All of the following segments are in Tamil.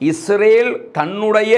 இஸ்ரேல் தன்னுடைய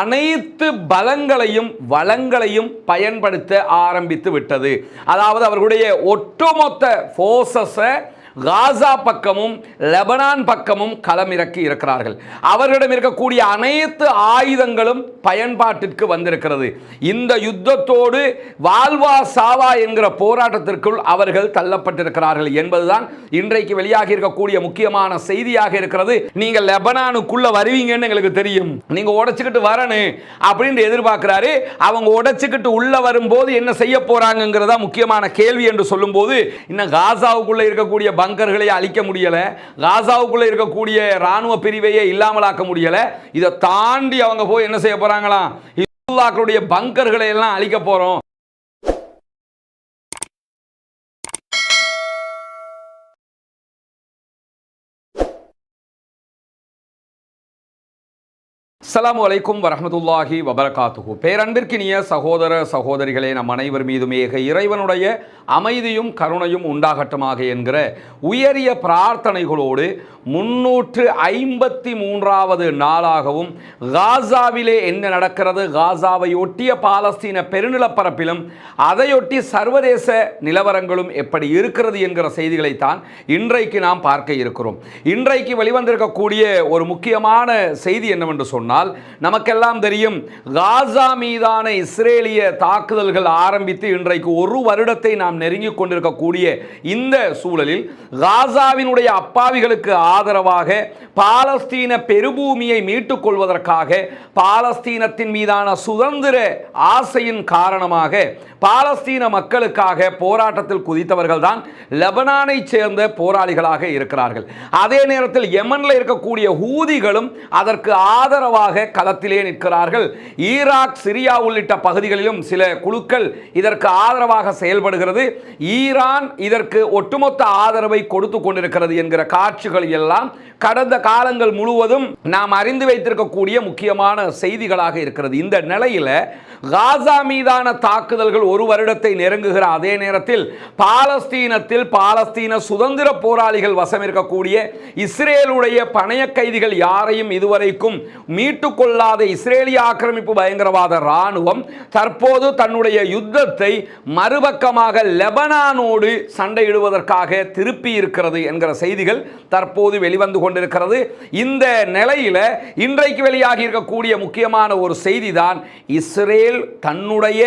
அனைத்து பலங்களையும் வளங்களையும் பயன்படுத்த ஆரம்பித்து விட்டது. அதாவது அவர்களுடைய ஒட்டுமொத்த ஃபோர்ஸஸை காசா பக்கமும் லெபனான் பக்கமும் களமிறக்கி இருக்கிறார்கள். அவர்களிடம் இருக்கக்கூடிய அனைத்து ஆயுதங்களும் பயன்பாட்டிற்கு வந்திருக்கிறது. இந்த யுத்தத்தோடு வாழ்வா சாவா என்கிற போராட்டத்திற்குள் அவர்கள் தள்ளப்பட்டிருக்கிறார்கள் என்பதுதான் இன்றைக்கு வெளியாகி இருக்கக்கூடிய முக்கியமான செய்தியாக இருக்கிறது. நீங்க லெபனானுக்குள்ள வருவீங்கன்னு எங்களுக்கு தெரியும். நீங்க உடைச்சுக்கிட்டு வரணும் அப்படின்னு எதிர்பார்க்கிறாரு. அவங்க உடைச்சுக்கிட்டு உள்ள வரும்போது என்ன செய்ய போறாங்கிறதா முக்கியமான கேள்வி என்று சொல்லும்போது இன்னும் காசாவுக்குள்ள இருக்கக்கூடிய பங்கர்களை அழிக்க முடியலை காசாவுக்குள்ளே இருக்கக்கூடிய ராணுவ பிரிவையே இல்லாமலாக்க முடியலை. இதை தாண்டி அவங்க போய் என்ன செய்ய போகிறாங்களாம் இஸ்லாக்களுடைய பங்கர்களை எல்லாம் அழிக்க போகிறோம் அஸ்லாம் அலைக்கும் வரமத்துல்லாஹி வபரகாத்துகு பேரன்பிற்கினிய சகோதர சகோதரிகளே நம் அனைவர் மீதும் ஏக இறைவனுடைய அமைதியும் கருணையும் உண்டாகட்டுமாக என்கிற உயரிய பிரார்த்தனைகளோடு முன்னூற்று ஐம்பத்தி மூன்றாவது நாளாகவும் காசாவிலே என்ன நடக்கிறது? காசாவை ஒட்டிய பாலஸ்தீன பெருநிலப்பரப்பிலும் அதையொட்டி சர்வதேச நிலவரங்களும் எப்படி இருக்கிறது என்கிற செய்திகளைத்தான் இன்றைக்கு நாம் பார்க்க இருக்கிறோம். இன்றைக்கு வெளிவந்திருக்கக்கூடிய ஒரு முக்கியமான செய்தி என்னவென்று சொன்னால் நமக்கெல்லாம் தெரியும் காசா மீதான இஸ்ரேலிய தாக்குதல்கள் ஆரம்பித்து இன்றைக்கு ஒரு வருடத்தை நாம் நெருங்கி கொண்டிருக்கக்கூடிய இந்த சூழலில் காசாவினுடைய அப்பாவிகளுக்கு ஆதரவாக பாலஸ்தீன பெருபூமியை மீட்டுக் கொள்வதற்காக பாலஸ்தீனத்தின் மீதான சுதந்திர ஆசையின் காரணமாக பாலஸ்தீன மக்களுக்காக போராட்டத்தில் குதித்தவர்கள் தான் லெபனானை சேர்ந்த போராளிகளாக இருக்கிறார்கள். அதே நேரத்தில் யமனில் இருக்கக்கூடிய ஹூதிகளும் அதற்கு ஆதரவாக களத்திலே நிற்கிறார்கள். ஈராக் சிரியா உள்ளிட்ட பகுதிகளிலும் சில குழுக்கள் இதற்கு ஆதரவாக செயல்படுகிறது. ஈரான் இதற்கு ஒட்டுமொத்த ஆதரவை கொடுத்து கொண்டிருக்கிறது என்கிற காட்சிகள் எல்லாம் கடந்த காலங்கள் முழுவதும் நாம் அறிந்து வைத்திருக்கக்கூடிய முக்கியமான செய்திகளாக இருக்கிறது. இந்த நிலையில் காசா மீதான தாக்குதல்கள் ஒரு வருடத்தை நெருங்குகிற அதே நேரத்தில் பாலஸ்தீனத்தில் பாலஸ்தீன சுதந்திர போராளிகள் வசம் இருக்கக்கூடிய இஸ்ரேலுடைய பணைய கைதிகள் யாரையும் இதுவரைக்கும் மீட்டுக்கொள்ளாத இஸ்ரேலிய ஆக்கிரமிப்பு பயங்கரவாத இராணுவம் தற்போது தன்னுடைய யுத்தத்தை மறுபக்கமாக லெபனானோடு சண்டையிடுவதற்காக திருப்பி இருக்கிறது என்கிற செய்திகள் தற்போது வெளிவந்து கொண்டிருக்கிறது. இந்த நிலையில் இன்றைக்கு வெளியாகி இருக்கக்கூடிய முக்கியமான ஒரு செய்தி தான் இஸ்ரேல் தன்னுடைய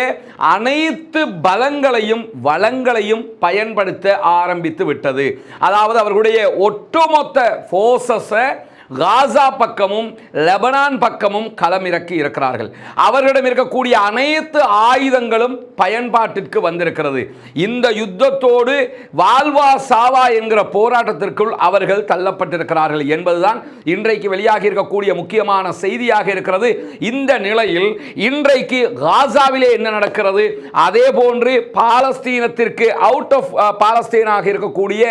அனைத்து பலங்களையும் வளங்களையும் பயன்படுத்த ஆரம்பித்து விட்டது. அதாவது அவர்களுடைய ஒட்டுமொத்த ஃபோர்ஸஸை காசா பக்கமும் லெபனான் பக்கமும் களமிறக்கி இருக்கிறார்கள். அவர்களிடம் இருக்கக்கூடிய அனைத்து ஆயுதங்களும் பயன்பாட்டிற்கு வந்திருக்கிறது. இந்த யுத்தத்தோடு வாழ்வா சாவா என்கிற போராட்டத்திற்குள் அவர்கள் தள்ளப்பட்டிருக்கிறார்கள் என்பதுதான் இன்றைக்கு வெளியாகி இருக்கக்கூடிய முக்கியமான செய்தியாக இருக்கிறது. இந்த நிலையில் இன்றைக்கு காசாவிலே என்ன நடக்கிறது? அதே போன்று பாலஸ்தீனத்திற்கு அவுட் ஆஃப் பாலஸ்தீனாக இருக்கக்கூடிய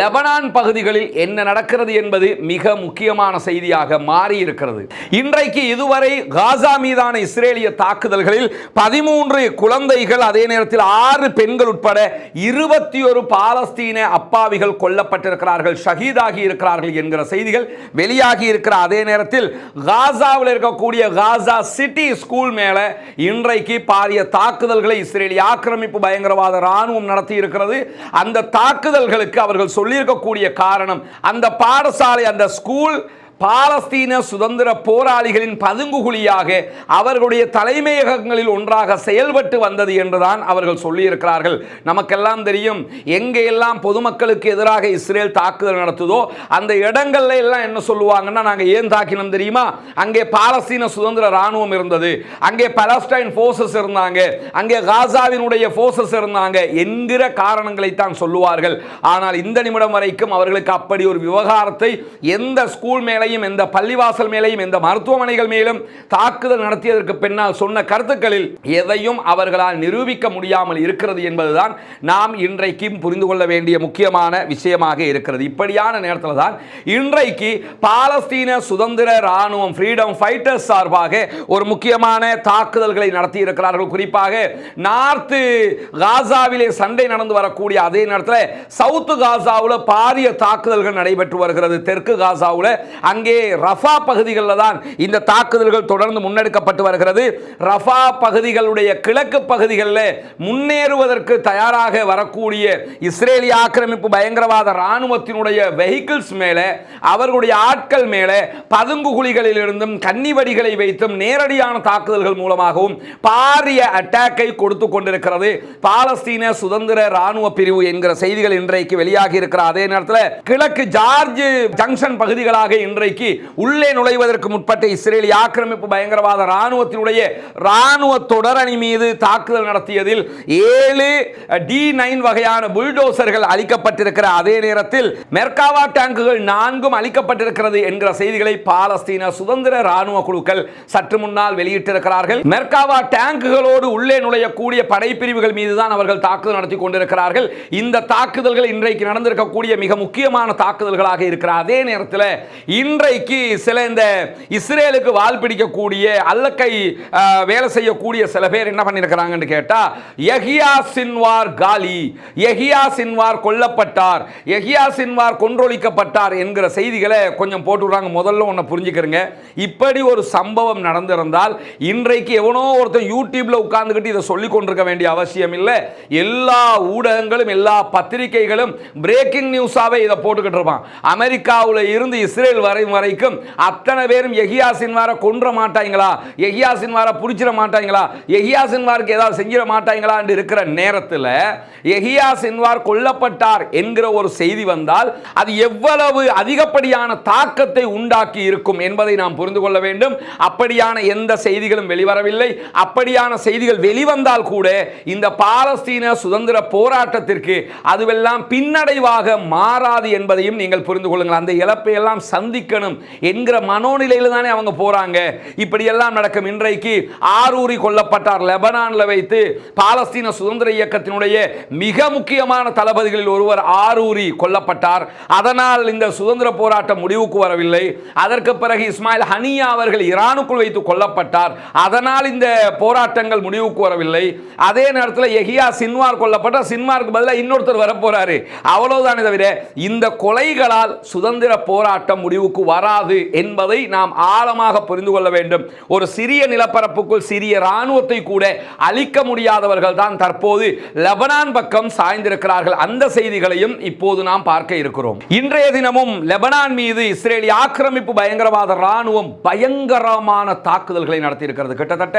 லெபனான் பகுதிகளில் என்ன நடக்கிறது என்பது மிக முக்கியமான செய்தியாக மாறி இருக்கிறது இன்றைக்கு இதுவரை காசா மீதான இஸ்ரேலிய தாக்குதல்களில் பதிமூன்று குழந்தைகள் அதே நேரத்தில் ஆறு பெண்கள் உட்பட இருபத்தி ஒரு பாலஸ்தீன அப்பாவிகள் கொல்லப்பட்டிருக்கிறார்கள் ஷஹீதாகி இருக்கிறார்கள் என்கிற செய்திகள் வெளியாகி இருக்கிற அதே நேரத்தில் காசாவில் இருக்கக்கூடிய காசா சிட்டி ஸ்கூல் மேல இன்றைக்கு பாரிய தாக்குதல்களை இஸ்ரேலிய ஆக்கிரமிப்பு பயங்கரவாத ராணுவம் நடத்தி இருக்கிறது அந்த தாக்குதல்களுக்கு அவர்கள் சொல்லியிருக்கக்கூடிய காரணம் அந்த பாடசாலை அந்த ஸ்கூல் பாலஸ்தீன சுதந்திர போராளிகளின் பதுங்குகுழியாக அவர்களுடைய தலைமையகங்களில் ஒன்றாக செயல்பட்டு வந்தது என்றுதான் அவர்கள் சொல்லியிருக்கிறார்கள். நமக்கெல்லாம் தெரியும் எங்கே எல்லாம் பொதுமக்களுக்கு எதிராக இஸ்ரேல் தாக்குதல் நடத்துதோ அந்த இடங்கள்ல எல்லாம் என்ன சொல்லுவாங்கன்னா நாங்கள் ஏன் தாக்கினோம் தெரியுமா? அங்கே பாலஸ்தீன சுதந்திர இராணுவம் இருந்தது அங்கே பலஸ்டைன் ஃபோர்ஸஸ் இருந்தாங்க அங்கே காசாவினுடைய ஃபோர்ஸஸ் இருந்தாங்க என்கிற காரணங்களைத்தான் சொல்லுவார்கள். ஆனால் இந்த நிமிடம் வரைக்கும் அவர்களுக்கு அப்படி ஒரு விவகாரத்தை எந்த ஸ்கூல் மேலே மேலையும் எந்த பள்ளிவாசல் மேலையும் எந்த மருத்துவமனைகள் மேலும் தாக்குதல் நடத்தியதற்கு பின்னால் சொன்ன கருத்துக்களில் எதையும் அவர்களால் நிரூபிக்க முடியாமல் இருக்கிறது என்பதுதான் நாம் இன்றைக்கும் புரிந்து கொள்ள வேண்டிய முக்கியமான விஷயமாக இருக்கிறது. இப்படியான நேரத்தில் தான் இன்றைக்கு பாலஸ்தீன சுதந்திர ராணுவம் ஃப்ரீடம் ஃபைட்டர்ஸ் சார்பாக ஒரு முக்கியமான தாக்குதல்களை நடத்தி இருக்கிறார்கள் குறிப்பாக நார்த்து காசாவிலே சண்டை நடந்து வரக்கூடிய அதே நேரத்தில் சவுத்து காசாவில் பாரிய தாக்குதல்கள் நடைபெற்று வருகிறது. தெற்கு காசாவில் அங்கே ரஃபா பகுதிகளில் தான் இந்த தாக்குதல்கள் தொடர்ந்து முன்னெடுக்கப்பட்டு வருகிறது. ரஃபா பகுதிகளுடைய கிழக்கு பகுதிகளில் முன்னேறுவதற்கு தயாராக வரக்கூடிய இஸ்ரேலிய ஆக்கிரமிப்பு பயங்கரவாத இராணுவத்தினுடைய வெஹிக்கிள்ஸ் மேலே அவர்களுடைய ஆட்கள் மேலே பதுங்கு கன்னிவடிகளை வைத்தும் நேரடியான தாக்குதல்கள் மூலமாகவும் பாரிய அட்டாக்கை கொடுத்து கொண்டிருக்கிறது. பாலஸ்தீன சுதந்திர ராணுவ பிரிவு என்கிற செய்திகள் இன்றைக்கு வெளியாகி இருக்கிற அதே நேரத்தில் கிழக்கு ஜார்ஜ் ஜங்ஷன் பகுதிகளாக இன்றைக்கு உள்ளே நுழைவதற்கு முற்பட்ட இஸ்ரேலிய ஆக்கிரமிப்பு பயங்கரவாத இராணுவத்தினுடைய இராணுவ தொடரணி மீது தாக்குதல் நடத்தியதில் ஏழு டி நைன் வகையான புல்டோசர்கள் அளிக்கப்பட்டிருக்கிற அதே நேரத்தில் மெர்காவா டேங்குகள் நான்கும் அளிக்கப்பட்டிருக்கிறது என்கிற செய்திகளை பாலஸ்தீன சுதந்திர இராணுவ குழுக்கள் சற்று முன்னால் வெளியிட்டிருக்கிறார்கள். மெர்காவா டேங்குகளோடு உள்ளே நுழையக்கூடிய படைப்பிரிவுகள் மீதுதான் அவர்கள் தாக்குதல் நடத்தி கொண்டிருக்கிறார்கள். இந்த தாக்குதல்கள் இன்றைக்கு நடந்திருக்கக்கூடிய மிக முக்கியமான தாக்குதல்களாக இருக்கிற அதே நேரத்தில் இன்றைக்கு சில இந்த இஸ்ரேலுக்கு வால் பிடிக்கக்கூடிய அல்லக்கை வேலை செய்யக்கூடிய சில பேர் என்ன பண்ணியிருக்கிறாங்கன்னு கேட்டா எஹியா சின்வார் காலி எஹியா சின்வார் கொல்லப்பட்டார் எஹியா சின்வார் கொன்றொழிக்கப்பட்டார் என்கிற செய்திகளை கொஞ்சம் போட்டு விடுறாங்க முதல்ல ஒன்று புரிஞ்சுக்கிறங்க. இப்படி ஒரு சம்பவம் நடந்திருந்தால் இன்றைக்கு எவனோ ஒருத்தன் யூடியூப்ல உட்கார்ந்துக்கிட்டு இதை சொல்லி கொண்டிருக்க வேண்டிய அவசியம் இல்லை. எல்லா ஊடகங்களும் எல்லா பத்திரிகைகளும் பிரேக்கிங் நியூஸாவே இதை போட்டுக்கிட்டு இருப்பான். அமெரிக்காவில் இருந்து இஸ்ரேல் வரை வரைக்கும் அத்தனை பேரும் எஹியா சின்வாரை கொன்ற மாட்டாங்களா எஹியா சின்வாரை பிடிச்சிட மாட்டாங்களா எஹியா சின்வாருக்கு ஏதாவது செஞ்சிட மாட்டாங்களா என்று இருக்கிற நேரத்தில் எஹியா சின்வார் கொல்லப்பட்டார் என்கிற ஒரு செய்தி வந்தால் அது எவ்வளவு அதிகப்படியான தாக்கத்தை உண்டாக்கி இருக்கும் என்பதை நாம் புரிந்து கொள்ள வேண்டும். அப்படியான எந்த செய்திகளும் வெளிவரவில்லை. அப்படியான செய்திகள் வெளிவந்தால் கூட இந்த பாலஸ்தீன சுதந்திர போராட்டத்திற்கு அதுவெல்லாம் பின்னடைவாக மாறாது என்பதையும் நீங்கள் புரிந்து கொள்ளுங்கள். அந்த இழப்பை எல்லாம் சந்திக்க சந்திக்கணும் என்கிற மனோநிலையில் தானே அவங்க போகிறாங்க இப்படியெல்லாம் நடக்கும். இன்றைக்கு ஆரூரி கொல்லப்பட்டார் லெபனானில் வைத்து பாலஸ்தீன சுதந்திர இயக்கத்தினுடைய மிக முக்கியமான தளபதிகளில் ஒருவர் ஆரூரி கொல்லப்பட்டார். அதனால் இந்த சுதந்திர போராட்டம் முடிவுக்கு வரவில்லை. அதற்கு பிறகு இஸ்மாயில் ஹனியா அவர்கள் ஈரானுக்குள் வைத்து கொல்லப்பட்டார். அதனால் இந்த போராட்டங்கள் முடிவுக்கு வரவில்லை. அதே நேரத்தில் எஹியா சின்வார் கொல்லப்பட்டார் சின்வாருக்கு பதிலாக இன்னொருத்தர் வரப்போறாரு. அவ்வளவுதானே தவிர இந்த கொலைகளால் சுதந்திர போராட்டம் முடிவுக்கு வராது என்பதை நாம் ஆழமாக புரிந்து கொள்ள வேண்டும். ஒரு சிறிய நிலப்பரப்புக்குள் சிறிய இராணுவத்தை கூட அழிக்க முடியாதவர்கள் தான் தற்போது லெபனான் பக்கம் சாய்ந்திருக்கிறார்கள். அந்த செய்திகளையும் இப்போது நாம் பார்க்க இருக்கிறோம். இன்றைய தினமும் லெபனான் மீது இஸ்ரேலிய ஆக்கிரமிப்பு பயங்கரவாத ராணுவம் பயங்கரமான தாக்குதல்களை நடத்தியிருக்கிறது. கிட்டத்தட்ட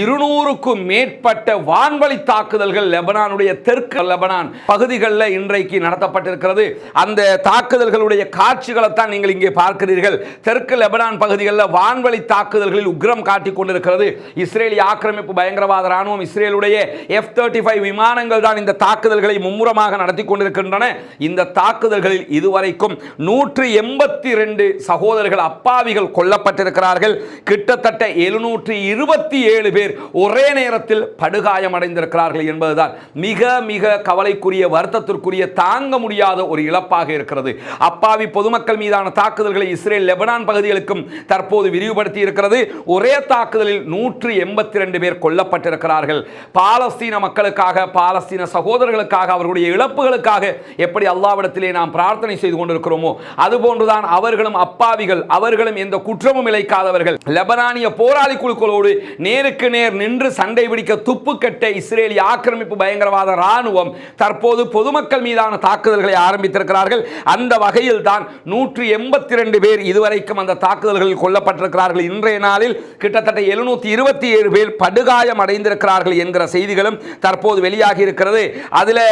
இருநூறுக்கும் மேற்பட்ட வான்வழி தாக்குதல்கள் லெபனானுடைய தெற்கு லெபனான் பகுதிகளில் இன்றைக்கு நடத்தப்பட்டிருக்கிறது. அந்த தாக்குதல்களுடைய காட்சிகளை தான் நீங்கள் இங்கே பார்க்கிறீர்கள். தெற்கு லெபனான் பகுதிகளில் வான்வழி தாக்குதல்களில் உக்ரம் காட்டிக் கொண்டிருக்கிறது. இஸ்ரேலிய ஆக்கிரமிப்பு பயங்கரவாத ராணுவம் இஸ்ரேலுடைய எஃப் தேர்ட்டி ஃபைவ் விமானங்கள் தான் இந்த தாக்குதல்களை மும்முரமாக நடத்தி கொண்டிருக்கின்றன. இந்த தாக்குதல்களில் இதுவரைக்கும் நூற்று எண்பத்தி ரெண்டு சகோதரர்கள் அப்பாவிகள் கொல்லப்பட்டிருக்கிறார்கள். கிட்டத்தட்ட எழுநூற்று இருபத்தி ஏழு பேர் ஒரே நேரத்தில் படுகாயமடைந்திருக்கிறார்கள் என்பதுதான் மிக மிக கவலைக்குரிய வருத்தத்திற்குரிய தாங்க முடியாத ஒரு இழப்பாக இருக்கிறது. அப்பாவி பொதுமக்கள் மீதான தாக்குதல் தாக்குதல்களை இஸ்ரேல் லெபனான் பகுதிகளுக்கும் தற்போது விரிவுபடுத்தி இருக்கிறது ஒரே தாக்குதலில் நூற்று எண்பத்தி ரெண்டு பேர் கொல்லப்பட்டிருக்கிறார்கள். பாலஸ்தீன மக்களுக்காக பாலஸ்தீன சகோதரர்களுக்காக அவர்களுடைய இழப்புகளுக்காக எப்படி அல்லாவிடத்திலே நாம் பிரார்த்தனை செய்து கொண்டிருக்கிறோமோ அதுபோன்றுதான் அவர்களும் அப்பாவிகள் அவர்களும் எந்த குற்றமும் இழைக்காதவர்கள். லெபனானிய போராளி குழுக்களோடு நேருக்கு நேர் நின்று சண்டை பிடிக்க துப்பு கட்ட இஸ்ரேலிய ஆக்கிரமிப்பு பயங்கரவாத ராணுவம் தற்போது பொதுமக்கள் மீதான தாக்குதல்களை ஆரம்பித்திருக்கிறார்கள். அந்த வகையில் தான் நூற்றி எண்பத்தி ரெண்டு பேர் இதுவரைக்கும் அந்த தாக்குதல்களில் கொல்லப்பட்டிருக்கிறார்கள். இன்றைய நாளில் கிட்டத்தட்ட எழுநூத்தி இருபத்தி ஏழு பேர் படுகாயம் அடைந்திருக்கிறார்கள் என்கிற செய்திகளும் தற்போது வெளியாகி இருக்கிறது. அதில்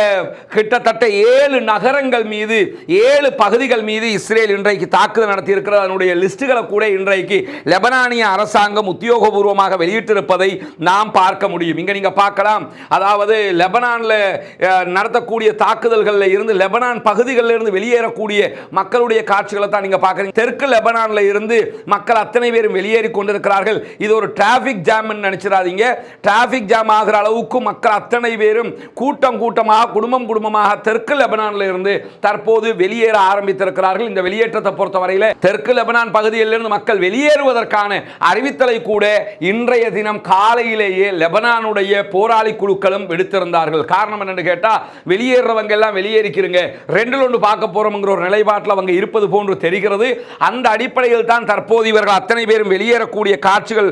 கிட்டத்தட்ட ஏழு நகரங்கள் மீது ஏழு பகுதிகள் மீது இஸ்ரேல் இன்றைக்கு தாக்குதல் நடத்தியிருக்கிறது. அதனுடைய லிஸ்ட்டுகளை கூட இன்றைக்கு லெபனானிய அரசாங்கம் உத்தியோகபூர்வமாக வெளியிட்டிருப்பதை நாம் பார்க்க முடியும். இங்க நீங்க பார்க்கலாம். அதாவது லெபனானில் நடத்தக்கூடிய தாக்குதல்களில் இருந்து லெபனான் பகுதிகளில் இருந்து வெளியேறக்கூடிய மக்களுடைய காட்சிகளை தான் பார்க்க பார்க்குறீங்க. தெற்கு லெபனானில் இருந்து மக்கள் அத்தனை பேரும் வெளியேறி கொண்டிருக்கிறார்கள். இது ஒரு டிராஃபிக் ஜாம் நினைச்சிடாதீங்க. டிராஃபிக் ஜாம் ஆகிற அளவுக்கு மக்கள் அத்தனை பேரும் கூட்டம் கூட்டமாக குடும்பம் குடும்பமாக தெற்கு லெபனானில் இருந்து தற்போது வெளியேற ஆரம்பித்திருக்கிறார்கள். இந்த வெளியேற்றத்தை பொறுத்தவரையில் தெற்கு லெபனான் பகுதியிலிருந்து மக்கள் வெளியேறுவதற்கான அறிவித்தலை கூட இன்றைய தினம் காலையிலேயே லெபனானுடைய போராளி குழுக்களும் விடுத்திருந்தார்கள். காரணம் என்னன்னு கேட்டால் வெளியேறவங்க எல்லாம் வெளியேறிக்கிறீங்க ரெண்டில் ஒன்று பார்க்க போகிறோம்ங்கிற ஒரு நிலைப்பாட்டில் அவங்க இருப்பது போன்று தெரிகிறது. போது அந்த அடிப்படையில் தான் தற்போது இவர்கள் அத்தனை பேரும் வெளியேறக்கூடிய காட்சிகள்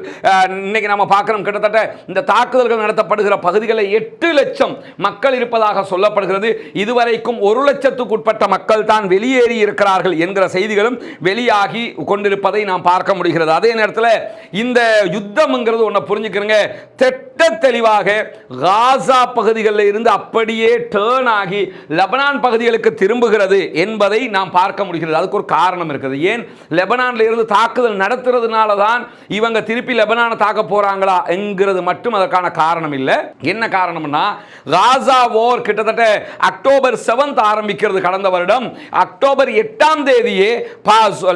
இன்னைக்கு நம்ம பார்க்கிறோம். கிட்டத்தட்ட இந்த தாக்குதல்கள் நடத்தப்படுகிற பகுதிகளில் எட்டு லட்சம் மக்கள் இருப்பதாக சொல்லப்படுகிறது. இதுவரைக்கும் ஒரு லட்சத்துக்கு உட்பட்ட மக்கள் தான் வெளியேறி இருக்கிறார்கள் என்கிற செய்திகளும் வெளியாகி கொண்டிருப்பதை நாம் பார்க்க முடிகிறது. அதே நேரத்தில் இந்த யுத்தம்ங்கிறது ஒன்றை புரிஞ்சுக்கிறங்க. திட்ட தெளிவாக காசா பகுதிகளில் இருந்து அப்படியே டேர்ன் ஆகி லெபனான் பகுதிகளுக்கு திரும்புகிறது என்பதை நாம் பார்க்க முடிகிறது. அதுக்கு ஒரு காரணம் இருக்குது ஏன்? லெபனானில் இருந்து தாக்குதல் நடத்துறதுனால தான் இவங்க திருப்பி லெபனானை தாக்க போகிறாங்களா என்கிறது மட்டும் அதற்கான காரணம் இல்லை. என்ன காரணம்னா காசா ஓர் கிட்டத்தட்ட அக்டோபர் செவன்த் ஆரம்பிக்கிறது கடந்த வருடம். அக்டோபர் எட்டாம் தேதியே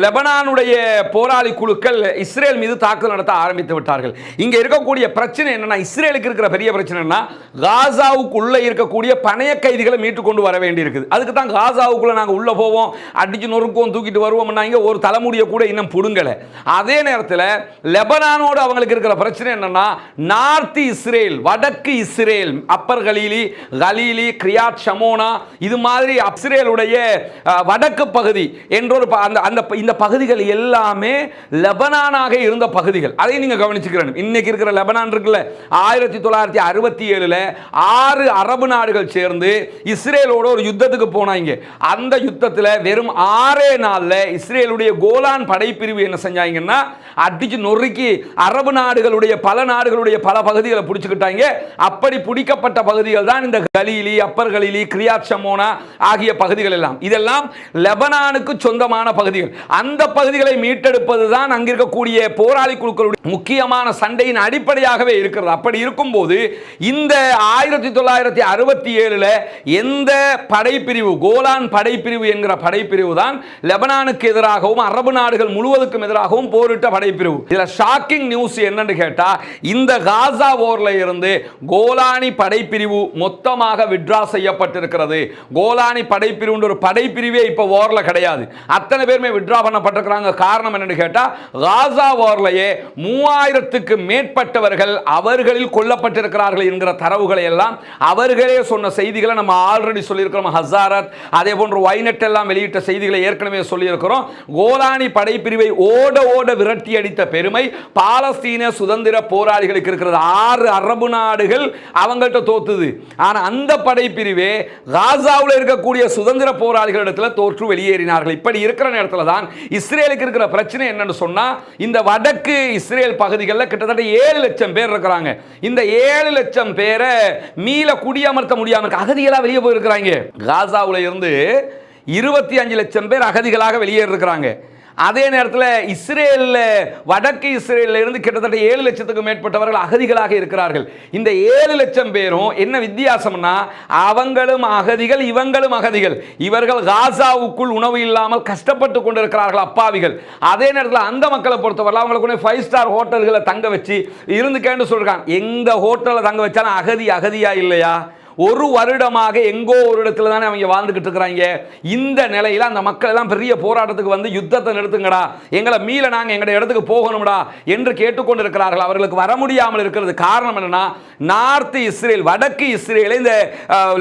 லெபனானுடைய போராளி குழுக்கள் இஸ்ரேல் மீது தாக்குதல் நடத்த ஆரம்பித்து விட்டார்கள். இங்க இருக்கக்கூடிய பிரச்சனை என்னன்னா இஸ்ரேலுக்கு இருக்கிற பெரிய பிரச்சனைனா காசாவுக்குள்ள இருக்கக்கூடிய பணைய கைதிகளை மீட்டு கொண்டு வர வேண்டியிருக்குது. அதுக்கு தான் காசாவுக்குள்ள நாங்க உள்ள போவோம். அடிச்சு நொறுக்குவோம் தூக்கிட்டு வருவோம் பண்ணாங்க ஒரு தலைமுடியை கூட இன்னும் பிடுங்கலை. அதே நேரத்தில் லெபனானோடு அவங்களுக்கு இருக்கிற பிரச்சனை என்னென்னா நார்த் இஸ்ரேல் வடக்கு Israel upper Galilee Galilee Kiryat Shmona இது மாதிரி இஸ்ரேலுடைய வடக்கு பகுதி என்றொரு அந்த அந்த இந்த பகுதிகள் எல்லாமே லெபனானாக இருந்த பகுதிகள். அதை நீங்கள் கவனிச்சுக்கிறேன் இன்னைக்கு இருக்கிற லெபனான் இருக்குல்ல ஆயிரத்தி தொள்ளாயிரத்தி அறுபத்தி ஏழில் ஆறு அரபு நாடுகள் சேர்ந்து இஸ்ரேலோட ஒரு யுத்தத்துக்கு போனாங்க. அந்த யுத்தத்தில் வெறும் ஆறே நாள்ல இஸ்ரேலுடைய கோலான் படைப்பிரிவு என்ன செஞ்சாங்கன்னா அடிச்சு நொறுக்கி அரபு நாடுகளுடைய பல நாடுகளுடைய பல பகுதிகளை பிடிச்சிக்கிட்டாங்க. அப்படி பிடிக்கப்பட்ட பகுதிகள் தான் இந்த Galilee upper Galilee Kiryat Shmona ஆகிய பகுதிகள் எல்லாம். இதெல்லாம் லெபனானுக்கு சொந்தமான பகுதிகள். அந்த பகுதிகளை மீட்டெடுப்பது தான் அங்கிருக்கக்கூடிய போராளி குழுக்களுடைய முக்கியமான சண்டையின் அடிப்படையாகவே இருக்கிறது. அப்படி இருக்கும்போது இந்த ஆயிரத்தி தொள்ளாயிரத்தி அறுபத்தி ஏழில் எந்த படைப்பிரிவு கோலான் படைப்பிரிவு என்கிற படைப்பிரிவு தான் லெபனானுக்கு எதிராகவும் அரபு நாடுகள் முழுவதுக்கும் எதிராகவும் போரிட்ட படைப்பிரிவு. இதுல ஷாக்கிங் நியூஸ் என்னன்னு கேட்டா இந்த காசா ஓர்ல இருந்து கோலானி படைப்பிரிவு மொத்தமாக விட்ரா செய்யப்பட்டிருக்கிறது. கோலானி படைப்பிரிவு ஒரு படைப்பிரிவே இப்ப வார்ல கிடையாது. அத்தனை பேருமே விட்ரா பண்ணப்பட்டிருக்கிறாங்க. காரணம் என்னன்னு கேட்டா காசா வார்லயே மூவாயிரத்துக்கு மேற்பட்டவர்கள் அவர்களில் கொல்லப்பட்டிருக்கிறார்கள் என்கிற தரவுகளை எல்லாம் அவர்களே சொன்ன செய்திகளை நம்ம ஆல்ரெடி சொல்லியிருக்கிறோம். ஹசாரத் அதே போன்று வைனட் எல்லாம் வெளியிட்ட செய்திகளை ஏற்கனவே சொல்லியிருக்கிறோம். கோலானி படைப்பிரிவை ஓட ஓட விரட்டி அடித்த பெருமை பாலஸ்தீன சுதந்திர போராளிகளுக்கு இருக்கிறது. ஆறு அரபு நாடுகள் அவங்கள்ட்ட தோத்துது. ஆனா அந்த படைப்பிரிவே காசாவில் இருக்கக்கூடிய சுதந்திர போராளிகளிடத்தில் தோற்று வெளியேறினார்கள். இப்படி இருக்கிற நேரத்தில் தான் இஸ்ரேலுக்கு இருக்கிற பிரச்சனை என்னன்னு சொன்னா இந்த வடக்கு இஸ்ரேல் பகுதிகளில் கிட்டத்தட்ட ஏழு லட்சம் பேர் இருக்கிறாங்க. இந்த ஏழு லட்சம் பேரை மீள குடியமர்த்த முடியாமல் அகதிகளாக வெளியே போயிருக்கிறாங்க. காசாவில் இருந்து இருபத்தி அஞ்சு லட்சம் பேர் அகதிகளாக வெளியேறிருக்கிறாங்க. அதே நேரத்தில் இஸ்ரேலில் வடக்கு இஸ்ரேலில் இருந்து கிட்டத்தட்ட ஏழு லட்சத்துக்கு மேற்பட்டவர்கள் அகதிகளாக இருக்கிறார்கள். இந்த ஏழு லட்சம் பேரும் என்ன வித்தியாசம்னா அவங்களும் அகதிகள் இவங்களும் அகதிகள். இவர்கள் காசாவுக்குள் உணவு இல்லாமல் கஷ்டப்பட்டு கொண்டிருக்கிறார்கள் அப்பாவிகள். அதே நேரத்தில் அந்த மக்களை பொறுத்தவரை அவங்களுக்கு ஃபைவ் ஸ்டார் ஹோட்டல்களை தங்க வச்சு இருந்துக்கேன்னு சொல்கிறாங்க எந்த ஹோட்டலில் தங்க வச்சாலும் அகதி அகதியா இல்லையா? ஒரு வருடமாக எங்கோ ஒரு இடத்துல தானே அவங்க வாழ்ந்துகிட்டு இருக்கிறாங்க. இந்த நிலையில அந்த மக்கள் எல்லாம் பெரிய போராட்டத்துக்கு வந்து யுத்தத்தை நிறுத்துங்கடா. எங்களை மீள நாங்கள் எங்களுடைய இடத்துக்கு போகணும்டா என்று கேட்டுக்கொண்டு இருக்கிறார்கள் அவர்களுக்கு வர முடியாமல் இருக்கிறது காரணம் என்னன்னா நார்த் இஸ்ரேல் வடக்கு இஸ்ரேல் இந்த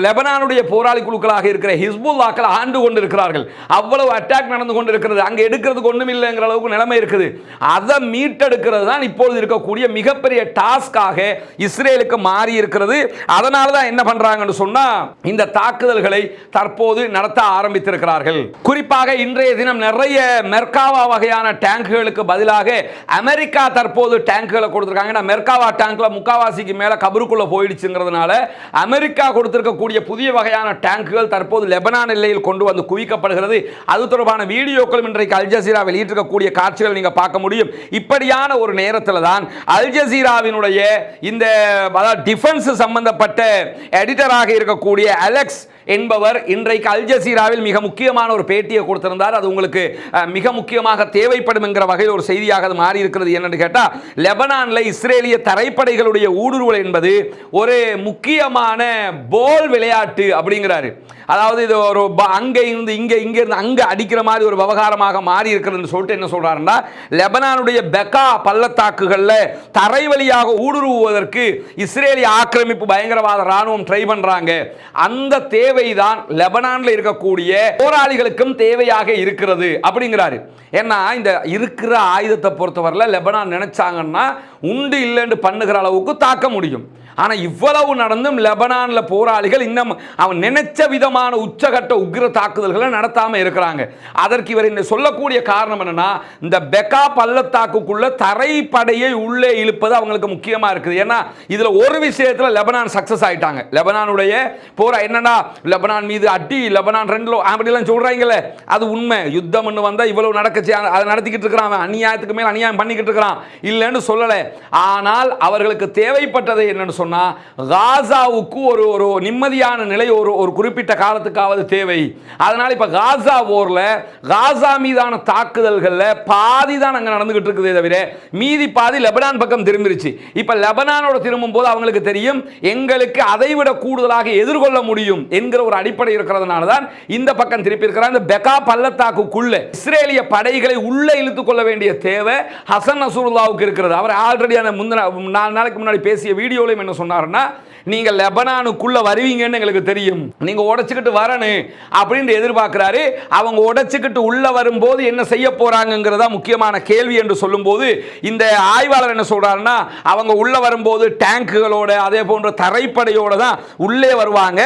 லெபனானுடைய போராளி குழுக்களாக இருக்கிற ஹிஸ்புல்லாக்கள் ஆண்டு கொண்டு இருக்கிறார்கள் அவ்வளவு அட்டாக் நடந்து கொண்டு இருக்கிறது அங்க எடுக்கிறதுக்கு ஒன்றும் இல்லைங்கிற அளவுக்கு நிலைமை இருக்குது. அதை மீட்டெடுக்கிறது தான் இப்பொழுது இருக்கக்கூடிய மிகப்பெரிய டாஸ்காக இஸ்ரேலுக்கு மாறி இருக்கிறது அதனால தான் என்ன பண்றாங்கன்னு சொன்னா இந்த தாக்குதல்களை தற்போது நடத்த ஆரம்பித்திருக்கிறார்கள். குறிப்பாக இன்றைய தினம் நிறைய மெர்காவா வகையான டேங்குகளுக்கு பதிலாக அமெரிக்கா தற்போது டேங்குகளை கொடுத்துருக்காங்க. ஏன்னா மெர்காவா டேங்க்ல முக்காவாசிக்கு மேல கபருக்குள்ள போயிடுச்சுங்கிறதுனால அமெரிக்கா கொடுத்திருக்கக்கூடிய புதிய வகையான டேங்குகள் தற்போது லெபனான் எல்லையில் கொண்டு வந்து குவிக்கப்படுகிறது. அது தொடர்பான வீடியோக்களும் இன்றைக்கு அல் ஜசீரா வெளியிட்டிருக்கக்கூடிய காட்சிகள் நீங்க பார்க்க முடியும். இப்படியான ஒரு நேரத்தில் தான் அல் ஜசீராவினுடைய இந்த டிஃபென்ஸ் சம்பந்தப்பட்ட எடிட்டராக இருக்கக்கூடிய அலெக்ஸ் என்பவர் இன்றைக்கு அல் ஜசீராவில் மிக முக்கியமான ஒரு பேட்டியை கொடுத்திருந்தார். அது உங்களுக்கு மிக முக்கியமாக தேவைப்படும் என்கிற வகையில் ஒரு செய்தியாக அது மாறி இருக்கிறது என்னன்னு கேட்டால் லெபனானில் இஸ்ரேலிய தரைப்படைகளுடைய ஊடுருவல் என்பது ஒரு முக்கியமான போல் விளையாட்டு அப்படிங்கிறாரு. அதாவது இது ஒரு ப- இருந்து இங்கே இங்கே இருந்து அங்கே அடிக்கிற மாதிரி ஒரு விவகாரமாக மாறி இருக்கிறதுன்னு சொல்லிட்டு என்ன சொல்கிறாருன்னா லெபனானுடைய பெக்கா பள்ளத்தாக்குகளில் தரை வழியாக ஊடுருவுவதற்கு இஸ்ரேலிய ஆக்கிரமிப்பு பயங்கரவாத ராணுவம் ட்ரை பண்ணுறாங்க அந்த தேவை தேவைதான் லெபனான்ல இருக்கக்கூடிய போராளிகளுக்கும் தேவையாக இருக்கிறது அப்படிங்கிறாரு. ஏன்னா இந்த இருக்கிற ஆயுதத்தை பொறுத்தவரையில் லெபனான் நினைச்சாங்கன்னா உண்டு இல்லைன்னு பண்ணுகிற அளவுக்கு தாக்க முடியும். ஆனால் இவ்வளவு நடந்தும் லெபனானில் போராளிகள் இன்னும் அவன் நினைச்ச விதமான உச்சகட்ட உக்கிர தாக்குதல்களை நடத்தாமல் இருக்கிறாங்க. அதற்கு இவர் இந்த சொல்லக்கூடிய காரணம் என்னன்னா இந்த பெக்கா பள்ளத்தாக்குக்குள்ள தரைப்படையை உள்ளே இழுப்பது அவங்களுக்கு முக்கியமாக இருக்குது. ஏன்னா இதில் ஒரு விஷயத்தில் லெபனான் சக்ஸஸ் ஆகிட்டாங்க லெபனானுடைய போரா என்னன்னா லெபனான் மீது அடி லெபனான் ரெண்டு அப்படிலாம் சொல்கிறாங்களே அது உண்மை. யுத்தம்னு வந்தால் இவ்வளவு நடக்கச்சு. அதை நடத்திக்கிட்டு இருக்கிறான் அவன். அநியாயத்துக்கு மேல் அநியாயம் பண்ணிக்கிட்டு இருக்கிறான். இல்லைன்னு சொல்லலை. ஆனால் அவர்களுக்கு தேவைப்பட்டதை என்னன்னு சொன்னால் காசாவுக்கு ஒரு ஒரு நிம்மதியான நிலை ஒரு ஒரு குறிப்பிட்ட காலத்துக்காவது தேவை. அதனால இப்போ காசா போர்ல காசா மீதான தாக்குதல்கள்ல பாதி தான் அங்க நடந்துகிட்டு இருக்குதே தவிர மீதி பாதி லெபனான் பக்கம் திரும்பிருச்சு. இப்ப லெபனானோட திரும்பும் போது அவங்களுக்கு தெரியும் எங்களுக்கு அதை விட கூடுதலாக எதிர்கொள்ள முடியும் என்கிற ஒரு அடிப்படை இருக்கிறதுனால தான் இந்த பக்கம் திருப்பி இருக்கிறார் இந்த பெகா பள்ளத்தாக்குக்குள்ளே இஸ்ரேலிய படைகளை உள்ளே இழுத்துக் கொள்ள வேண்டிய தேவை ஹசன் நசூருல்லாவுக்கு இருக்கிறது. அவர் ஆல்ரெடி அந்த முந்தின நாலு நாளைக்கு முன்னாடி பேசிய வீடியோலையும் என்ன சொன்னார்னா நீங்க லெபனானுக்குள்ள வருவீங்கன்னு எங்களுக்கு தெரியும். நீங்க உடைச்சுக்கிட்டு வரணும் அப்படின்னு எதிர்பார்க்கிறாரு. அவங்க உடைச்சுக்கிட்டு உள்ள வரும்போது என்ன செய்ய போகிறாங்கங்கிறதா முக்கியமான கேள்வி என்று சொல்லும்போது இந்த ஆய்வாளர் என்ன சொல்றாருன்னா அவங்க உள்ள வரும்போது டேங்குகளோட அதே போன்ற தரைப்படையோட தான் உள்ளே வருவாங்க.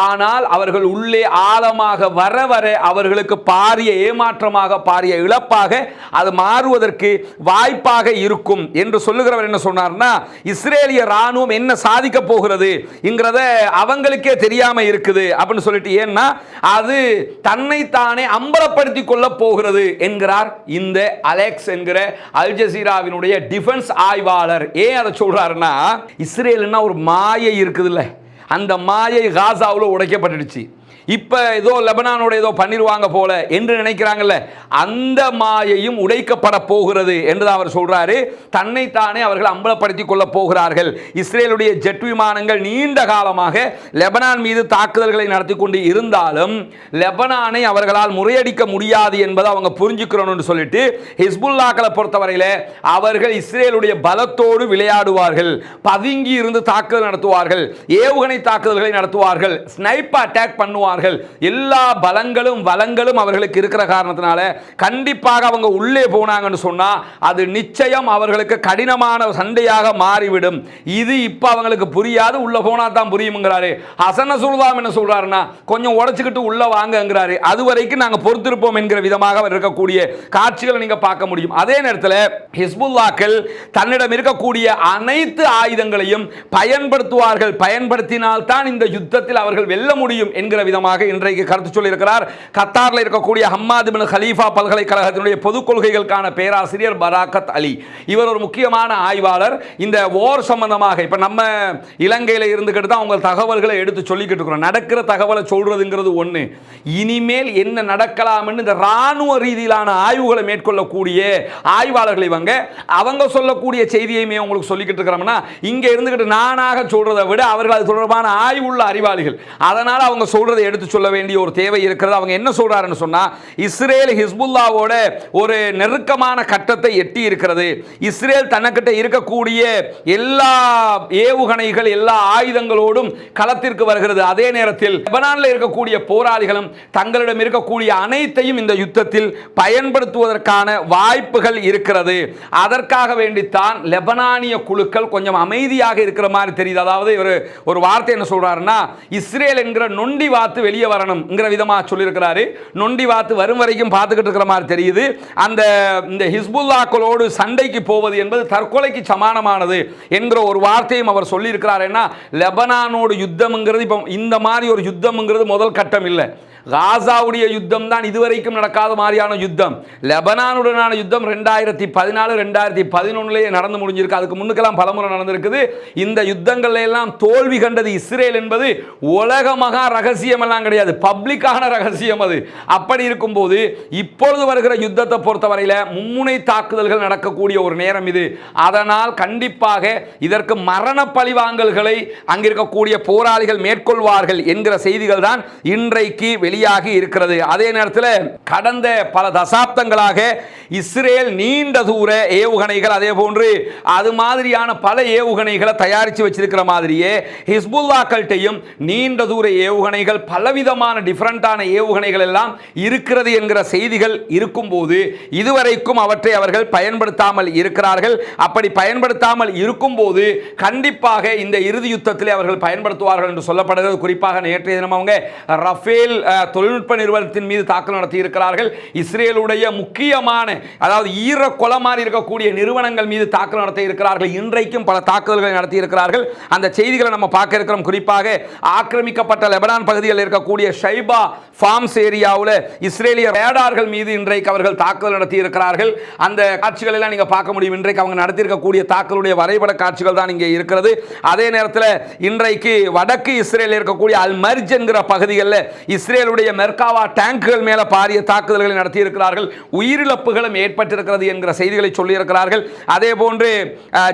ஆனால் அவர்கள் உள்ளே ஆழமாக வர வர அவர்களுக்கு பாரிய ஏமாற்றமாக பாரிய இழப்பாக அது மாறுவதற்கு வாய்ப்பாக இருக்கும். என்று சொல்லுகிறவர் என்ன சொன்னார்னா இஸ்ரேலிய ராணுவம் என்ன சாதிக்க போகிறது? என்கிறத அவங்களுக்கே தெரியாம இருக்குது அப்படின்னு சொல்லிட்டு ஏன்னா அது தன்னைத்தானே அம்பலப்படுத்தி கொள்ள போகிறது என்கிறார் இந்த அலெக்ஸ் என்கிற அல் ஜசீராவினுடைய டிஃபென்ஸ் ஆய்வாளர். ஏன் அதை சொல்றாருன்னா இஸ்ரேல்னா ஒரு மாயை இருக்குதுல்ல. அந்த மாயை காசாவில் உடைக்கப்பட்டுடுச்சு. இப்போ ஏதோ லெபனானோட ஏதோ பண்ணிடுவாங்க போல என்று நினைக்கிறாங்கல்ல அந்த மாயையும் உடைக்கப்பட போகிறது என்று அவர் சொல்றாரு. தன்னைத்தானே அவர்கள் அம்பலப்படுத்திக் கொள்ள போகிறார்கள். இஸ்ரேலுடைய ஜெட் விமானங்கள் நீண்ட காலமாக லெபனான் மீது தாக்குதல்களை நடத்தி கொண்டு இருந்தாலும் லெபனானை அவர்களால் முறையடிக்க முடியாது என்பதை அவங்க புரிஞ்சுக்கிறோம்னு சொல்லிட்டு ஹிஸ்புல்லாக்களை பொறுத்தவரையில் அவர்கள் இஸ்ரேலுடைய பலத்தோடு விளையாடுவார்கள். பதுங்கி இருந்து தாக்குதல் நடத்துவார்கள். ஏவுகணை தாக்குதல்களை நடத்துவார்கள். ஸ்னைப் அட்டாக் பண்ணுவார்கள் எல்லா பலங்களும் வளங்களும் அவர்களுக்கு இருக்கிற காரணத்தினால கண்டிப்பாக அவங்க உள்ளே போனாங்கன்னு சொன்னால் அது நிச்சயம் அவர்களுக்கு கடினமான சண்டையாக மாறிவிடும். இது இப்போ அவங்களுக்கு புரியாது உள்ளே போனால் தான் புரியுங்கிறாரு ஹசன சுல்தாம் என்ன சொல்கிறாருன்னா கொஞ்சம் உடச்சிக்கிட்டு உள்ளே வாங்கங்கிறாரு. அது வரைக்கும் நாங்கள் பொறுத்திருப்போம் என்கிற விதமாக அவர் இருக்கக்கூடிய காட்சிகளை நீங்கள் பார்க்க முடியும். அதே நேரத்தில் ஹிஸ்புல்லாக்கள் தன்னிடம் இருக்கக்கூடிய அனைத்து ஆயுதங்களையும் பயன்படுத்துவார்கள். பயன்படுத்தினால் தான் இந்த யுத்தத்தில் அவர்கள் வெல்ல முடியும் என்கிற விதமாக இன்றைக்கு கருத்து சொல்லியிருக்கிறார். கத்தாரில் இருக்கக்கூடிய ஹம்மாது பின் ஹலீஃபா பல்கலைக்கழகத்தினுடைய பொது கொள்கைகளுக்கான பேராசிரியர் பராக்கத் அலி. இவர் ஒரு முக்கியமான ஆய்வாளர். இந்த ஓர் சம்பந்தமாக இப்போ நம்ம இலங்கையில் இருந்துக்கிட்டு தான் அவங்க தகவல்களை எடுத்து சொல்லிக்கிட்டு இருக்கிறோம். நடக்கிற தகவலை சொல்றதுங்கிறது ஒன்று இனிமேல் என்ன நடக்கலாம்னு இந்த ராணுவ ரீதியிலான ஆய்வுகளை மேற்கொள்ளக்கூடிய ஆய்வாளர்கள் இவங்க. அவங்க சொல்லக்கூடிய செய்தியுமே உங்களுக்கு சொல்லிக்கிட்டு இருக்கிறோம்னா இங்கே இருந்துக்கிட்டு நானாக சொல்றதை விட அவர்கள் அது தொடர்பான ஆய்வுள்ள அறிவாளிகள். அதனால் அவங்க சொல்றதை எடுத்து சொல்ல வேண்டிய ஒரு தேவை இருக்கிறது. அவங்க என்ன சொல்றாருன்னு சொன்னா இஸ்ரேல் ஹிஸ்புல்லாவோட ஒரு நெருக்கமான கட்டத்தை எட்டி இருக்கிறது. இஸ்ரேல் தனக்கிட்ட இருக்கக்கூடிய எல்லா ஏவுகணைகள் எல்லா ஆயுதங்களோடும் களத்திற்கு வருகிறது. அதே நேரத்தில் லெபனானில் இருக்கக்கூடிய போராளிகளும் தங்களிடம் இருக்கக்கூடிய அனைத்தையும் இந்த யுத்தத்தில் பயன்படுத்துவதற்கான வாய்ப்புகள் இருக்கிறது. அதற்காக வேண்டித்தான் லெபனானிய குழுக்கள் கொஞ்சம் அமைதியாக இருக்கிற மாதிரி தெரியுது. அதாவது ஒரு ஒரு வார்த்தை என்ன சொல்றாருன்னா இஸ்ரேல் என்கிற நொண்டி வாத்து வெளியே வரணும்ங்கிற விதமாக சொல்லியிருக்கிறாரு. நொண்டி வாத்து வரும் வரைக்கும் பார்த்துக்கிட்டு இருக்கிற மாதிரி தெரியுது. அந்த இந்த ஹிஸ்புல்லாக்களோடு சண்டைக்கு போவது என்பது தற்கொலைக்கு சமானமானது என்கிற ஒரு வார்த்தையும் அவர் சொல்லியிருக்கிறார். என்ன லெபனானோடு யுத்தம்ங்கிறது இப்போ இந்த மாதிரி ஒரு யுத்தம்ங்கிறது முதல் கட்டம் இல்லை. காசாவுடைய யுத்தம் தான் இதுவரைக்கும் நடக்காத மாதிரியான யுத்தம். லெபனானுடனான யுத்தம் ரெண்டாயிரத்தி பதினாலு ரெண்டாயிரத்தி பதினொன்றுலேயே நடந்து முடிஞ்சிருக்கு. அதுக்கு முன்னுக்கெல்லாம் பலமுறை நடந்திருக்குது. இந்த யுத்தங்கள்ல எல்லாம் தோல்வி கண்டது இஸ்ரேல் என்பது உலக மகா ரகசியம் எல்லாம் கிடையாது. பப்ளிக்கான ரகசியம் அது. அப்படி இருக்கும்போது இப்பொழுது வருகிற யுத்தத்தை பொறுத்தவரையில் மும்முனை தாக்குதல்கள் நடக்கக்கூடிய ஒரு நேரம் இது. அதனால் கண்டிப்பாக இதற்கு மரண பழிவாங்கல்களை அங்கிருக்கக்கூடிய போராளிகள் மேற்கொள்வார்கள் என்கிற செய்திகள் தான் இன்றைக்கு வெளி வெளியாகி இருக்கிறது. அதே நேரத்தில் கடந்த பல தசாப்தங்களாக இஸ்ரேல் நீண்ட தூர ஏவுகணைகள் அதே போன்று அது மாதிரியான பல ஏவுகணைகளை தயாரித்து வச்சிருக்கிற மாதிரியே ஹிஸ்புல்லாக்கள்கிட்டையும் நீண்ட தூர ஏவுகணைகள் பலவிதமான டிஃப்ரெண்டான ஏவுகணைகள் எல்லாம் இருக்கிறது என்கிற செய்திகள் இருக்கும்போது இதுவரைக்கும் அவற்றை அவர்கள் பயன்படுத்தாமல் இருக்கிறார்கள். அப்படி பயன்படுத்தாமல் இருக்கும்போது கண்டிப்பாக இந்த இறுதி யுத்தத்தில் அவர்கள் பயன்படுத்துவார்கள் என்று சொல்லப்படுகிறது. குறிப்பாக நேற்றைய தினம் அவங்க ரஃபேல் தொழில்நுட்ப நிறுவனத்தின் மீது தாக்கல் நடத்தியிருக்கிறார்கள். இஸ்ரேலுடைய முக்கியமான அதாவது ஈர கொலை மாதிரி இருக்கக்கூடிய நிறுவனங்கள் மீது தாக்கல் நடத்தி இருக்கிறார்கள் இன்றைக்கும் பல தாக்குதல்களை நடத்தி இருக்கிறார்கள் அந்த செய்திகளை நம்ம பார்க்க இருக்கிறோம். குறிப்பாக ஆக்கிரமிக்கப்பட்ட லெபனான் பகுதியில் இருக்கக்கூடிய ஷைபா ஃபார்ம்ஸ் ஏரியாவில் இஸ்ரேலிய ரேடார்கள் மீது இன்றைக்கு அவர்கள் தாக்குதல் நடத்தி இருக்கிறார்கள் அந்த காட்சிகள் எல்லாம் நீங்க பார்க்க முடியும். இன்றைக்கு அவங்க நடத்தியிருக்கக்கூடிய தாக்குதலுடைய வரைபட காட்சிகள் தான் இங்கே இருக்கிறது. அதே நேரத்தில் இன்றைக்கு வடக்கு இஸ்ரேலில் இருக்கக்கூடிய அல்மர்ஜ் என்கிற பகுதிகளில் இஸ்ரேல் இஸ்ரேலுடைய மெர்காவா டேங்குகள் மேல பாரிய தாக்குதல்களை நடத்தியிருக்கிறார்கள். உயிரிழப்புகளும் ஏற்பட்டிருக்கிறது என்கிற செய்திகளை சொல்லியிருக்கிறார்கள். அதே போன்று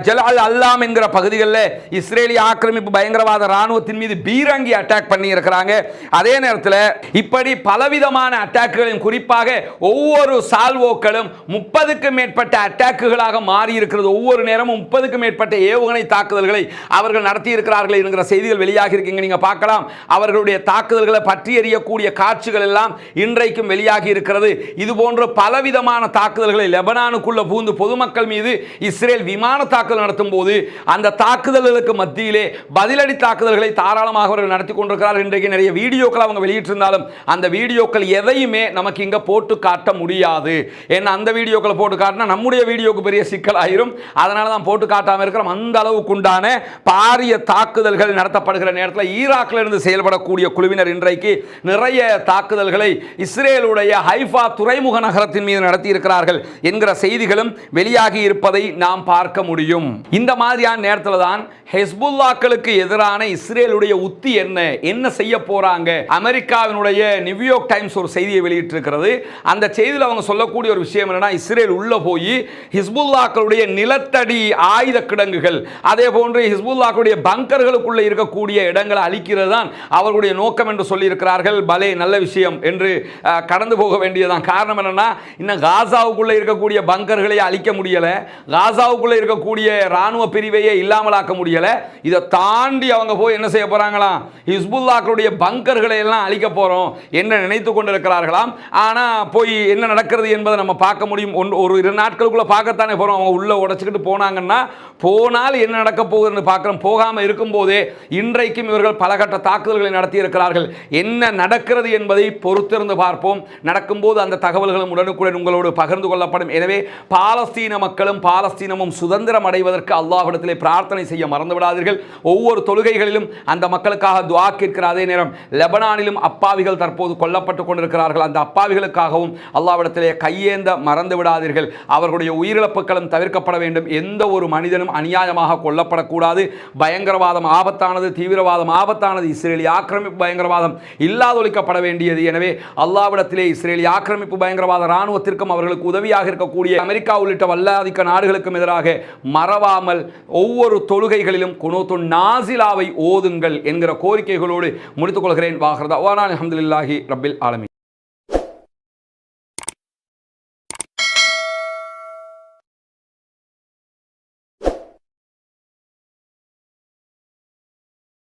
ஜலால் அல்லாம் என்கிற பகுதிகளில் இஸ்ரேலிய ஆக்கிரமிப்பு பயங்கரவாத ராணுவத்தின் மீது பீரங்கி அட்டாக் பண்ணி இருக்கிறாங்க அதே நேரத்தில் இப்படி பலவிதமான அட்டாக்குகளின் குறிப்பாக ஒவ்வொரு சால்வோக்களும் முப்பதுக்கும் மேற்பட்ட அட்டாக்குகளாக மாறி இருக்கிறது ஒவ்வொரு நேரமும் முப்பதுக்கும் மேற்பட்ட ஏவுகணை தாக்குதல்களை அவர்கள் நடத்தி இருக்கிறார்கள் என்கிற செய்திகள் வெளியாகி இருக்கீங்க நீங்க பார்க்கலாம். அவர்களுடைய தாக்குதல்களை பற்றி எறியக்கூடிய காட்சிகள் எல்லாம் இன்றைக்கும் வெளியாகி இருக்கிறது. இது போன்ற பலவிதமான தாக்குதல்களை லெபனானுக்குள்ள பூந்து பொதுமக்கள் மீது இஸ்ரேல் விமான தாக்குதல் நடத்தும் போது அந்த தாக்குதல்களுக்கு மத்தியிலே பதிலடி தாக்குதல்களை தாராளமாக அவர்கள் நடத்தி கொண்டிருக்கிறார்கள். இன்றைக்கு நிறைய வீடியோக்கள் அவங்க வெளியிட்டிருந்தாலும் அந்த வீடியோக்கள் எதையுமே நமக்கு இங்க போட்டு காட்ட முடியாது. ஏன்னா அந்த வீடியோக்களை போட்டு காட்டினா நம்முடைய வீடியோக்கு பெரிய சிக்கலாயிரும். அதனால தான் போட்டு காட்டாமல் இருக்கிறோம். அந்த அளவுக்கு உண்டான பாரிய தாக்குதல்கள் நடத்தப்படுகிற நேரத்தில் ஈராக்கில் இருந்து செயல்படக்கூடிய குழுவினர் இன்றைக்கு நிறைய தாக்குதல்களை இஸ்ரேலுடைய ஹைஃபா துறைமுக நகரத்தின் மீது நடத்தியிருக்கிறார்கள் என்கிற செய்திகளும் வெளியாகி இருப்பதை நாம் பார்க்க முடியும். இந்த மாதிரியான நேரத்தில் தான் ஹெஸ்புல்லாக்களுக்கு எதிரான இஸ்ரேலுடைய உத்தி என்ன? என்ன செய்ய போறாங்க? அமெரிக்காவினுடைய நியூயார்க் டைம்ஸ் ஒரு செய்தியை வெளியிட்டிருக்கிறது. அந்த செய்தியில் அவங்க சொல்லக்கூடிய ஒரு விஷயம் என்னன்னா இஸ்ரேல் உள்ள போய் ஹிஸ்புல்லாக்களுடைய நிலத்தடி ஆயுத கிடங்குகள் அதே போன்று ஹிஸ்புல்லாக்களுடைய பங்கர்களுக்குள்ள இருக்கக்கூடிய இடங்களை அழிக்கிறது தான் அவர்களுடைய நோக்கம் என்று சொல்லியிருக்கிறார்கள். பலே நல்ல விஷயம் என்று கடந்து போக வேண்டியதுதான். காரணம் என்னென்னா இன்னும் காசாவுக்குள்ளே இருக்கக்கூடிய பங்கர்களை அழிக்க முடியலை. காசாவுக்குள்ளே இருக்கக்கூடிய இராணுவ பிரிவையே இல்லாமலாக்க முடியலை. இதை தாண்டி அவங்க போய் என்ன செய்ய போறாங்களாம்? ஹிஸ்புல்லாக்களுடைய பங்கர்களை எல்லாம் அழிக்க போகிறோம் என்ன நினைத்து கொண்டிருக்கிறார்களாம். ஆனால் போய் என்ன நடக்கிறது என்பதை நம்ம பார்க்க முடியும். ஒன்று ஒரு இரு நாட்களுக்குள்ளே பார்க்கத்தானே போகிறோம் அவங்க உள்ளே உடைச்சிக்கிட்டு போனாங்கன்னா போனால் என்ன நடக்க போகுதுன்னு பார்க்குறோம். போகாமல் இருக்கும்போதே இன்றைக்கும் இவர்கள் பலகட்ட தாக்குதல்களை நடத்தி இருக்கிறார்கள் என்ன நடக்கிறது என்பதை பொறுத்திருந்து பார்ப்போம். நடக்கும்போது அந்த தகவல்களும் உடனுக்குடன் உங்களோடு பகிர்ந்து கொள்ளப்படும். எனவே பாலஸ்தீன மக்களும் பாலஸ்தீனமும் சுதந்திரம் அடைவதற்கு அல்லாஹிடத்திலே பிரார்த்தனை செய்ய மறந்துவிடாதீர்கள். ஒவ்வொரு தொழுகைகளிலும் அந்த மக்களுக்காக துவா கேட்கிற அதே நேரம் லெபனானிலும் அப்பாவிகள் தற்போது கொல்லப்பட்டு கொண்டிருக்கிறார்கள். அந்த அப்பாவிகளுக்காகவும் அல்லாவிடத்திலே கையேந்த மறந்து விடாதீர்கள் அவர்களுடைய உயிரிழப்புகளும் தவிர்க்கப்பட வேண்டும். எந்த ஒரு மனிதனும் அநியாயமாக கொல்லப்படக்கூடாது. பயங்கரவாதம் ஆபத்தானது தீவிரவாதம் ஆபத்தானது. இஸ்ரேலி ஆக்கிரமிப்பு பயங்கரவாதம் இல்லாதொழிக்கப்பட வேண்டியது. எனவே அல்லாவிடத்திலே இஸ்ரேலிய ஆக்கிரமிப்பு பயங்கரவாத இராணுவத்திற்கும் அவர்களுக்கு உதவியாக இருக்கக்கூடிய அமெரிக்கா உள்ளிட்ட வல்லாதிக்க நாடுகளுக்கும் எதிராக மறவாமல் ஒவ்வொரு தொழுகைகளிலும் குனோத்து நாசிலாவை ஓதுங்கள் என்கிற கோரிக்கைகளோடு முடித்துக் கொள்கிறேன். வாஹர்தா. அஹமதுல்லாஹி ரபில் ஆலமி